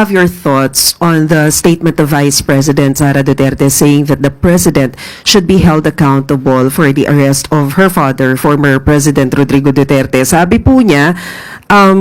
have your thoughts on the statement of Vice President Sara Duterte saying that the president should be held accountable for the arrest of her father, former President Rodrigo Duterte. Sabi po niya, um,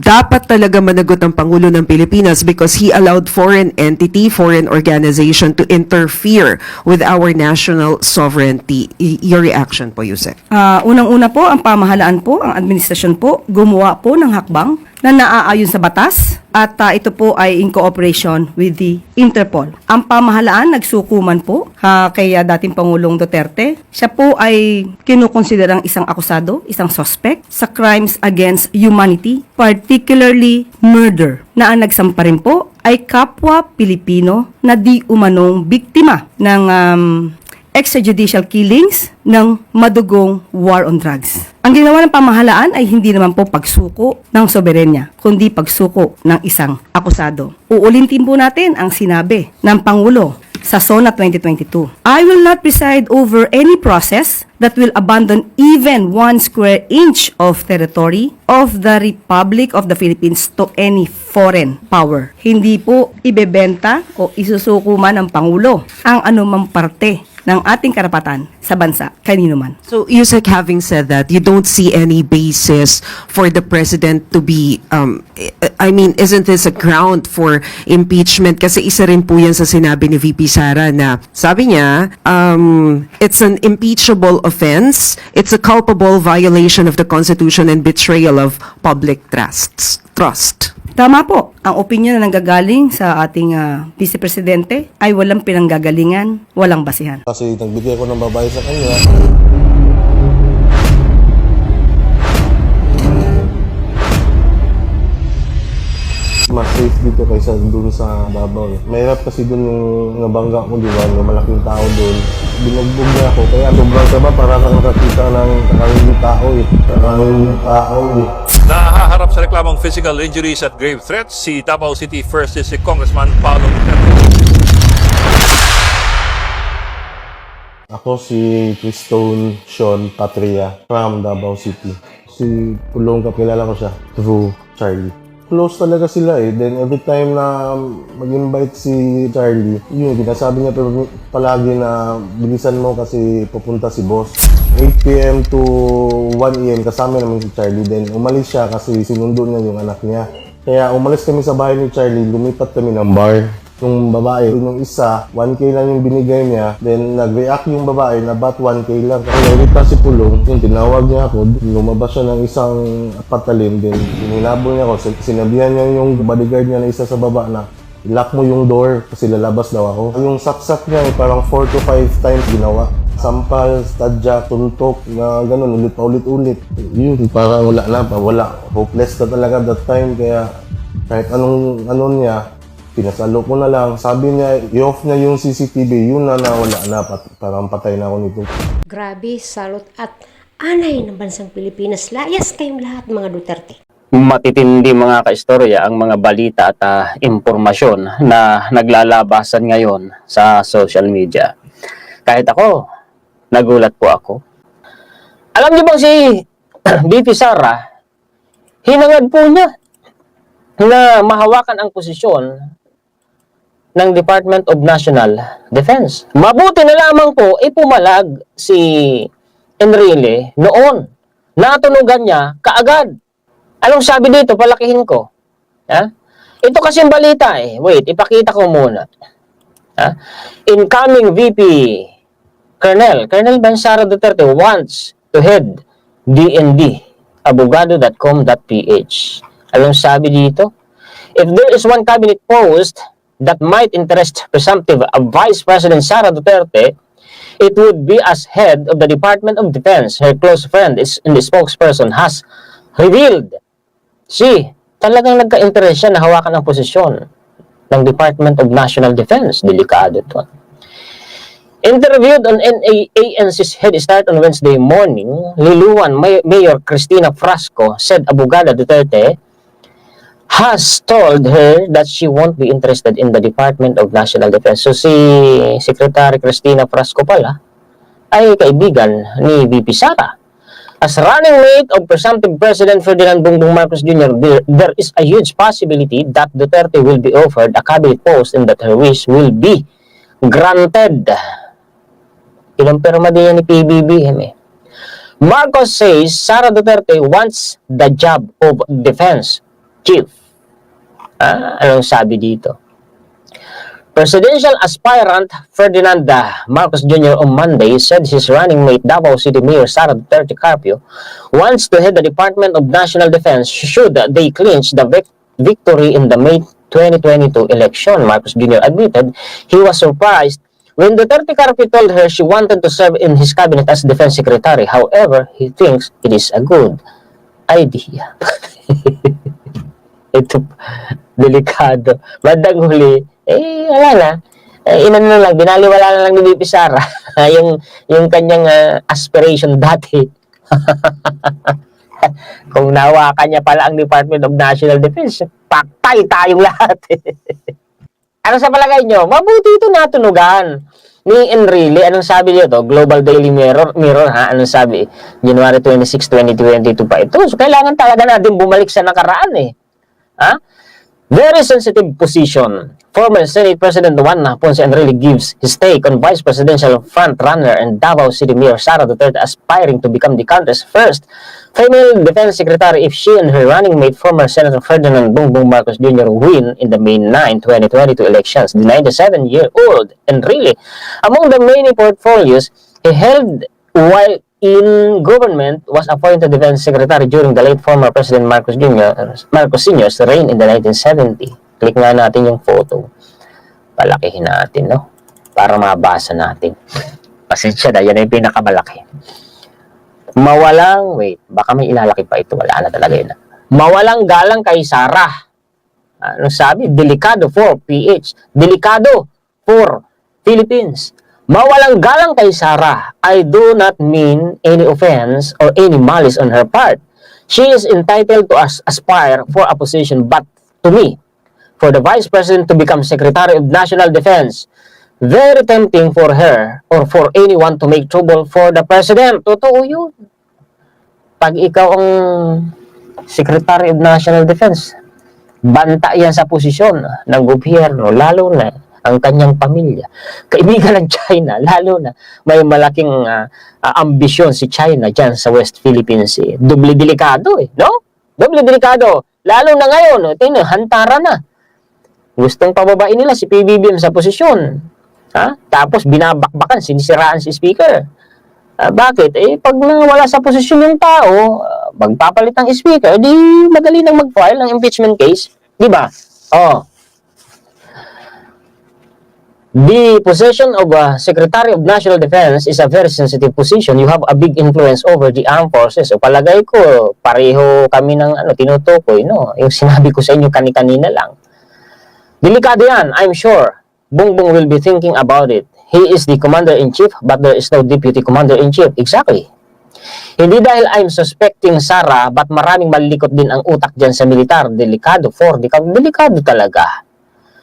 dapat talaga managot ang Pangulo ng Pilipinas because he allowed foreign entity, foreign organization to interfere with our national sovereignty. Your reaction po, Yusek? Ah, unang-una po, ang pamahalaan po, ang administrasyon po, gumawa po ng hakbang na naaayon sa batas at ah, ito po ay in cooperation with the Interpol. Ang pamahalaan nagsukuman po ah, kay dating Pangulong Duterte. Siya po ay kinukonsiderang isang akusado, isang suspect sa crimes against humanity, particularly murder, na ang nagsampa rin po ay kapwa Pilipino na di umanong biktima ng um, extrajudicial killings ng madugong war on drugs. Ang ginawa ng pamahalaan ay hindi naman po pagsuko ng soberenya, kundi pagsuko ng isang akusado. Uulintin po natin ang sinabi ng Pangulo sa SONA 2022. I will not preside over any process that will abandon even one square inch of territory of the Republic of the Philippines to any foreign power. Hindi po ibebenta o isusuko man ng Pangulo ang anumang parte ng ating karapatan sa bansa kanino man. So, Yusek, having said that, you don't see any basis for the president to be, um, I mean, isn't this a ground for impeachment? Kasi isa rin po yan sa sinabi ni VP Sara na sabi niya, um, it's an impeachable offense, it's a culpable violation of the Constitution and betrayal of public trusts, trust. Tama po, ang opinion na nanggagaling sa ating ah, Vice Presidente ay walang pinanggagalingan, walang basihan. Kasi nagbigay ko ng babae sa kanya. Mas safe dito kaysa dun sa Davao. eh. Mahirap kasi dun yung nabangga ko, di ba? Yung malaking tao dun. Binugbog niya ako. Kaya sobrang sama para kang nakakita ng karanging tao eh. Karanging tao eh. Sa reklamong physical injuries at grave threats si Davao City 1st District Congressman Paolo Duterte. Ako si Christone Sean Patria from Davao City. Si Pulong kakilala ko siya through Charlie. Close talaga sila eh. Then every time na mag-invite si Charlie, yun, sinasabi niya palagi na bilisan mo kasi pupunta si boss. 8pm to 1am kasama naman si Charlie. Then umalis siya kasi sinundo niya yung anak niya. Kaya umalis kami sa bahay ni Charlie, lumipat kami ng bar. Yung babae, yung isa, 1K lang yung binigay niya. Then, nag-react yung babae na ba't 1K lang. Kasi nalita si Pulong, yung tinawag niya ako, lumabas siya ng isang patalin. Then, sinilabo niya ako, Sin- sinabihan niya yung bodyguard niya na isa sa baba na, lock mo yung door kasi lalabas daw ako. Yung saksak niya, eh, parang 4 to 5 times ginawa. Sampal, stadya, tuntok, na ganun, ulit pa ulit-ulit. Yun, parang wala na pa, wala. Hopeless na talaga that time, kaya kahit anong ano niya, pinasalo ko na lang. Sabi niya, i-off niya yung CCTV, yun na nawala na, pat, parang patay na ako nito. Grabe, salot at anay ng bansang Pilipinas. Layas kayong lahat mga Duterte. matitindi mga kaistorya ang mga balita at ah, impormasyon na naglalabasan ngayon sa social media. Kahit ako, nagulat po ako. Alam niyo bang si BP Sara, hinangad po niya na mahawakan ang posisyon ng Department of National Defense. Mabuti na lamang po ipumalag si Enrile noon. Natunugan niya kaagad. Anong sabi dito? Palakihin ko. Ha? Ito kasi balita eh. Wait, ipakita ko muna. Ha? Incoming VP Colonel, Colonel Bensara Duterte wants to head DND, abogado.com.ph. Anong sabi dito? If there is one cabinet post that might interest presumptive Vice President Sara Duterte, it would be as head of the Department of Defense. Her close friend is, and the spokesperson has revealed Si, talagang nagka-interest siya na hawakan ang posisyon ng Department of National Defense. Delikado ito. Interviewed on NAANC's Head Start on Wednesday morning, Liluan May- Mayor Cristina Frasco said Abogada Duterte has told her that she won't be interested in the Department of National Defense. So si Secretary Cristina Frasco pala ay kaibigan ni VP Sara. As running mate of presumptive President Ferdinand Bongbong Marcos Jr., there, is a huge possibility that Duterte will be offered a cabinet post and that her wish will be granted. Kinumpirma din yan ni PBBM eh. Marcos says Sara Duterte wants the job of defense chief. Ah, anong sabi dito? Presidential aspirant Ferdinand Marcos Jr. on Monday said his running mate Davao City Mayor Sara Duterte Carpio wants to head the Department of National Defense should they clinch the vic- victory in the May 2022 election. Marcos Jr. admitted he was surprised when Duterte Carpio told her she wanted to serve in his cabinet as defense secretary. However, he thinks it is a good idea. Ito, delikado. Bandang huli, eh, wala na. Eh, inano na lang, binaliwala na lang ni BP Sara yung, yung kanyang ah, aspiration dati. Kung nawakan niya pala ang Department of National Defense, patay tayong lahat. ano sa palagay nyo? Mabuti ito natunugan ni Enrile. Anong sabi niyo to? Global Daily Mirror, Mirror ha? Anong sabi? January 26, 2022 pa ito. So, kailangan talaga natin bumalik sa nakaraan eh. Ha? Very sensitive position. Former Senate President Juan Ponce Enrile gives his take on Vice Presidential frontrunner and Davao City Mayor Sara Duterte aspiring to become the country's first female defense secretary if she and her running mate former Senator Ferdinand Bongbong Marcos Jr. win in the May 9, 2022 elections. The 97-year-old Enrile, among the many portfolios he held while in government was appointed defense secretary during the late former President Marcos Jr. Marcos Sr.'s reign in the 1970. Click nga natin yung photo. Palakihin natin, no? Para mabasa natin. Pasensya na, yan ay pinakamalaki. Mawalang, wait, baka may ilalaki pa ito. Wala na talaga yun. Mawalang galang kay Sarah. Ano sabi? Delikado for PH. Delikado for Philippines. Mawalang galang kay Sarah, I do not mean any offense or any malice on her part. She is entitled to as aspire for a position, but to me, for the Vice President to become Secretary of National Defense, very tempting for her or for anyone to make trouble for the President. Totoo yun. Pag ikaw ang Secretary of National Defense, banta yan sa posisyon ng gobyerno, lalo na ang kanyang pamilya. Kaibigan ng China, lalo na may malaking ah, ah, ambisyon si China dyan sa West Philippine Sea. Doble delikado eh, no? Doble delikado. Lalo na ngayon, oh, tingnan, hantara na. Gustong pababain nila si PBBM sa posisyon. Ha? Tapos binabakbakan, sinisiraan si speaker. Ah, bakit? Eh, pag wala sa posisyon yung tao, ah, magpapalit ng speaker, di madali nang mag-file ng impeachment case. Di ba? Oh. The position of a Secretary of National Defense is a very sensitive position. You have a big influence over the armed forces. So palagay ko, pareho kami ng ano, tinutukoy, no? Yung sinabi ko sa inyo kani-kanina lang. Delikado yan, I'm sure. Bongbong will be thinking about it. He is the commander-in-chief, but there is no deputy commander-in-chief. Exactly. Hindi dahil I'm suspecting Sara, but maraming malilikot din ang utak dyan sa militar. Delikado for, delikado talaga.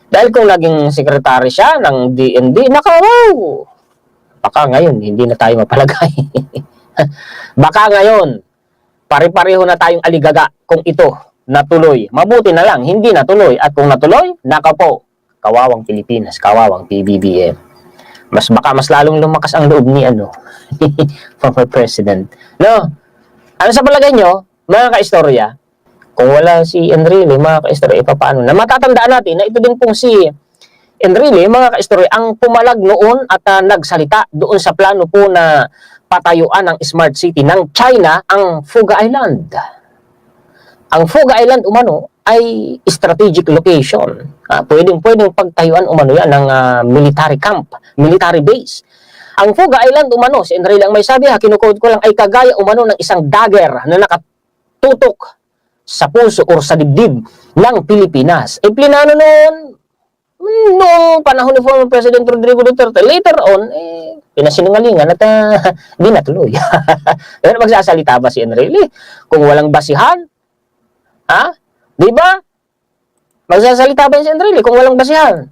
Dahil kung naging sekretary siya ng DND, naka, wow! Baka ngayon, hindi na tayo mapalagay. Baka ngayon, pare-pareho na tayong aligaga kung ito natuloy. Mabuti na lang, hindi natuloy. At kung natuloy, naka po, kawawang Pilipinas, kawawang PBBM. Mas baka mas lalong lumakas ang loob ni ano, former president. No? Ano sa palagay nyo, mga kaistorya, kung wala si Enrile, mga kaistorya, eh, paano? Na matatandaan natin na ito din pong si Enrile, mga kaistorya, ang pumalag noon at ah, nagsalita doon sa plano po na patayuan ng smart city ng China, ang Fuga Island. Ang Fuga Island umano ay strategic location. Ah, pwedeng pwedeng pagtayuan umano yan ng ah, military camp, military base. Ang Fuga Island umano, si Enrile ang may sabi ha, kinukode ko lang, ay kagaya umano ng isang dagger na nakatutok sa puso or sa dibdib ng Pilipinas. E plinano noon, noong panahon ni former President Rodrigo Duterte, later on, eh, pinasinungalingan at uh, di natuloy. Pero magsasalita ba si Enrile? Kung walang basihan, ha? Di ba? Magsasalita ba si Enrile kung walang basihan?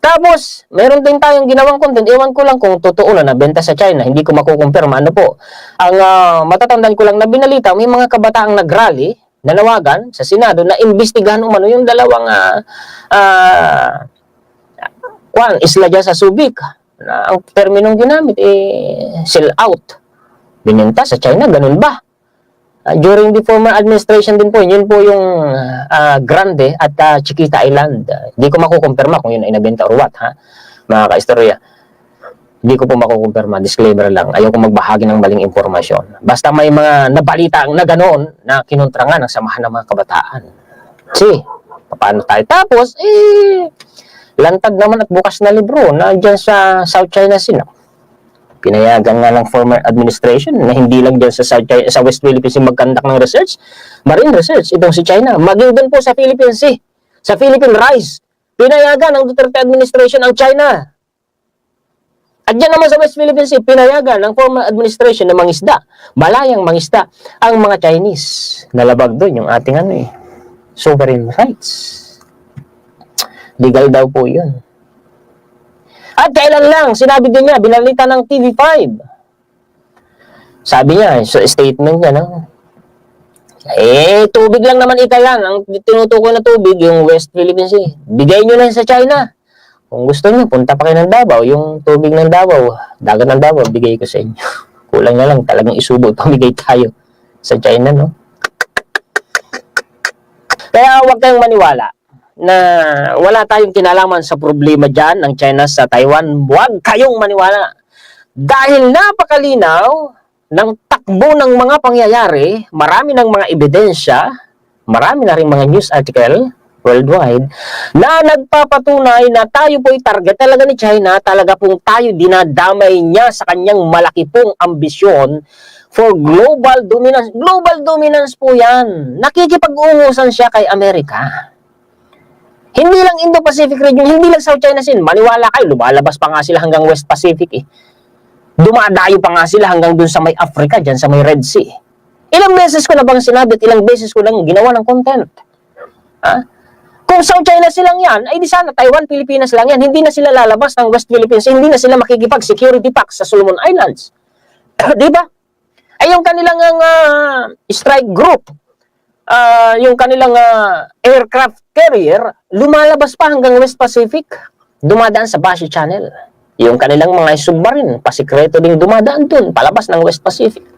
Tapos, meron din tayong ginawang content. Ewan ko lang kung totoo na nabenta sa China. Hindi ko makukumpirma. Ano po? Ang ah, matatandaan ko lang na binalita, may mga kabataang nagrally, nanawagan sa Senado na imbestigahan umano yung dalawang ah, kwan, isla dyan sa Subic. Na ang terminong ginamit, eh, sell out. Bininta sa China, ganun ba? Ah, during the former administration din po, yun po yung ah, Grande at ah, Chiquita Island. Hindi ko makukumpirma kung yun ay nabenta or what, ha? Mga kaistorya. Hindi ko po makukumpirma. Disclaimer lang. Ayaw ko magbahagi ng maling impormasyon. Basta may mga nabalita na ganoon na kinontra nga ng samahan ng mga kabataan. Si, paano tayo? Tapos, eh, lantad naman at bukas na libro na dyan sa South China Sea. Pinayagan nga ng former administration na hindi lang dyan sa, South China, sa West Philippines yung mag-conduct ng research, marine research, itong si China. Maging din po sa Philippines Sea, sa Philippine Rise. Pinayagan ng Duterte administration ang China. At dyan naman sa West Philippines Sea, pinayagan ng former administration na mangisda, malayang mangisda, ang mga Chinese. Nalabag doon yung ating ano eh, sovereign rights. Legal daw po yun. At kailan lang, sinabi din niya, binalita ng TV5. Sabi niya, so statement niya, no? Eh, tubig lang naman ika yan. Ang tinutukoy na tubig, yung West Philippine Sea. Bigay nyo na sa China. Kung gusto nyo, punta pa kayo ng Davao. Yung tubig ng Davao, dagat ng Davao, bigay ko sa inyo. Kulang na lang, talagang isubo, pamigay tayo sa China, no? Kaya huwag kayong maniwala na wala tayong kinalaman sa problema dyan ng China sa Taiwan. Huwag kayong maniwala. Dahil napakalinaw ng takbo ng mga pangyayari, marami ng mga ebidensya, marami na rin mga news article worldwide na nagpapatunay na tayo po'y target talaga ni China, talaga pong tayo dinadamay niya sa kanyang malaki pong ambisyon for global dominance. Global dominance po yan. Nakikipag-ungusan siya kay Amerika. Hindi lang Indo-Pacific region, hindi lang South China Sea. Maniwala kayo, lumalabas pa nga sila hanggang West Pacific eh. Dumadayo pa nga sila hanggang dun sa may Africa, dyan sa may Red Sea. Ilang beses ko na bang sinabi at ilang beses ko lang ginawa ng content. Ha? Kung South China silang yan, ay di sana Taiwan, Pilipinas lang yan. Hindi na sila lalabas ng West Philippines. Hindi na sila makikipag-security pact sa Solomon Islands. di ba? Ay yung kanilang ah, strike group, ah, yung kanilang ah, aircraft carrier, lumalabas pa hanggang West Pacific. Dumadaan sa Bashi Channel. Yung kanilang mga submarine, pasikreto ding dumadaan dun, palabas ng West Pacific.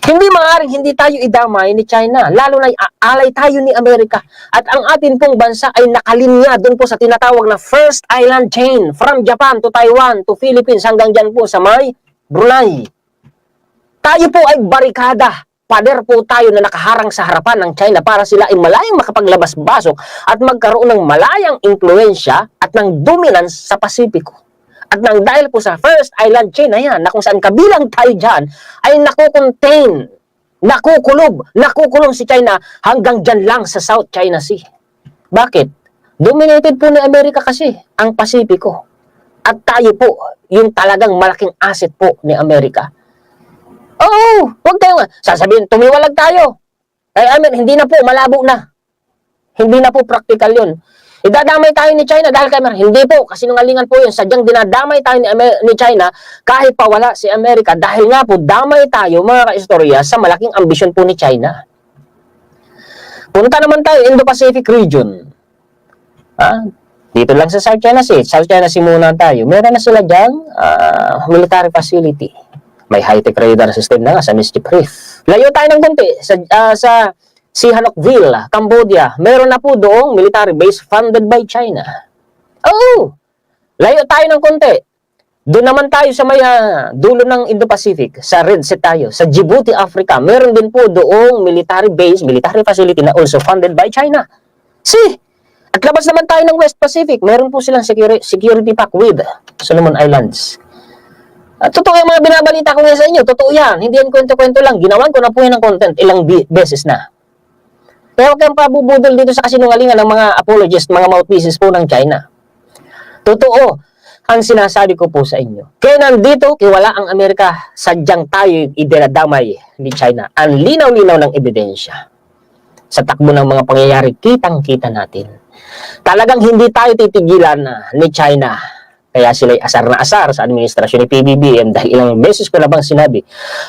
Hindi maaaring hindi tayo idamay ni China, lalo na alay tayo ni Amerika. At ang atin pong bansa ay nakalinya doon po sa tinatawag na First Island Chain from Japan to Taiwan to Philippines hanggang dyan po sa may Brunei. Tayo po ay barikada. Pader po tayo na nakaharang sa harapan ng China para sila ay malayang makapaglabas-basok at magkaroon ng malayang impluensya at ng dominance sa Pasipiko. At nang dahil po sa first island chain na yan, na kung saan kabilang tayo dyan, ay nakukontain, nakukulob, nakukulong si China hanggang dyan lang sa South China Sea. Bakit? Dominated po ni Amerika kasi ang Pasipiko. At tayo po, yung talagang malaking asset po ni Amerika. Oo, huwag tayo nga. Sasabihin, tumiwalag tayo. Ay, I mean, hindi na po, malabo na. Hindi na po practical yun. Idadamay tayo ni China dahil kay Amerika. Hindi po, kasi nungalingan po yun. Sadyang dinadamay tayo ni, Amer- ni China kahit pa wala si Amerika. Dahil nga po, damay tayo, mga kaistorya, sa malaking ambisyon po ni China. Punta naman tayo, Indo-Pacific region. Ah, dito lang sa South China Sea. South China Sea muna tayo. Meron na sila dyan, ah, military facility. May high-tech radar system na nga sa Mischief Reef. Layo tayo ng konti sa, ah, sa Sihanoukville, Cambodia. Meron na po doong military base funded by China. Oh! Layo tayo ng konti. Doon naman tayo sa may ah, dulo ng Indo-Pacific, sa Red Sea tayo, sa Djibouti, Africa. Meron din po doong military base, military facility na also funded by China. See? At labas naman tayo ng West Pacific, meron po silang security, security pact with Solomon Islands. At totoo yung mga binabalita ko ngayon sa inyo, totoo yan. Hindi yan kwento-kwento lang. Ginawan ko na po yan ng content ilang beses na. Huwag kayong pabubudol dito sa kasinungalingan ng mga apologists, mga mouthpieces po ng China. Totoo ang sinasabi ko po sa inyo. Kaya nandito, kiwala ang Amerika, sadyang tayo idinadamay ni China. Ang linaw-linaw ng ebidensya. Sa takbo ng mga pangyayari, kitang-kita natin Talagang hindi tayo titigilan ah, ni China. Kaya sila'y asar na asar sa administrasyon ni PBBM dahil ilang beses ko na bang sinabi,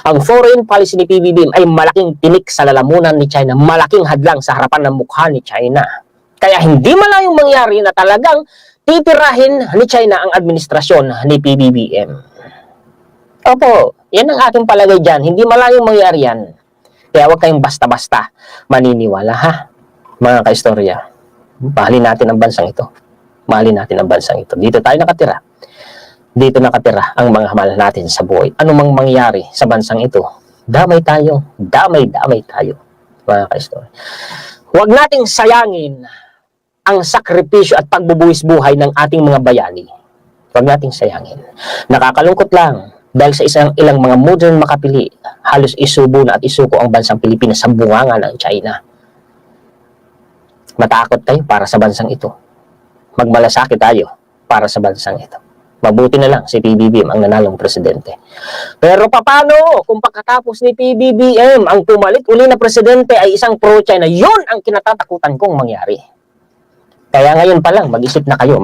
ang foreign policy ni PBBM ay malaking tinik sa lalamunan ni China, malaking hadlang sa harapan ng mukha ni China. Kaya hindi malayong mangyari na talagang titirahin ni China ang administrasyon ni PBBM. Opo, yan ang aking palagay dyan. Hindi malayong mangyari yan. Kaya huwag kayong basta-basta maniniwala ha, mga kaistorya. Mahalin natin ang bansang ito. Mahalin natin ang bansang ito. Dito tayo nakatira. Dito nakatira ang mga mahal natin sa buhay. Ano mang mangyari sa bansang ito, damay tayo. Damay-damay tayo, mga kaistorya. Huwag nating sayangin ang sakripisyo at pagbubuwis buhay ng ating mga bayani. Huwag nating sayangin. Nakakalungkot lang dahil sa isang ilang mga modern makapili, halos isubo na at isuko ang bansang Pilipinas sa bunganga ng China. Matakot tayo para sa bansang ito. Magmalasakit tayo para sa bansang ito. Mabuti na lang si PBBM ang nanalong presidente. Pero papano kung pagkatapos ni PBBM ang pumalit uli na presidente ay isang pro-China, yon ang kinatatakutan kong mangyari. Kaya ngayon pa lang, mag-isip na kayo,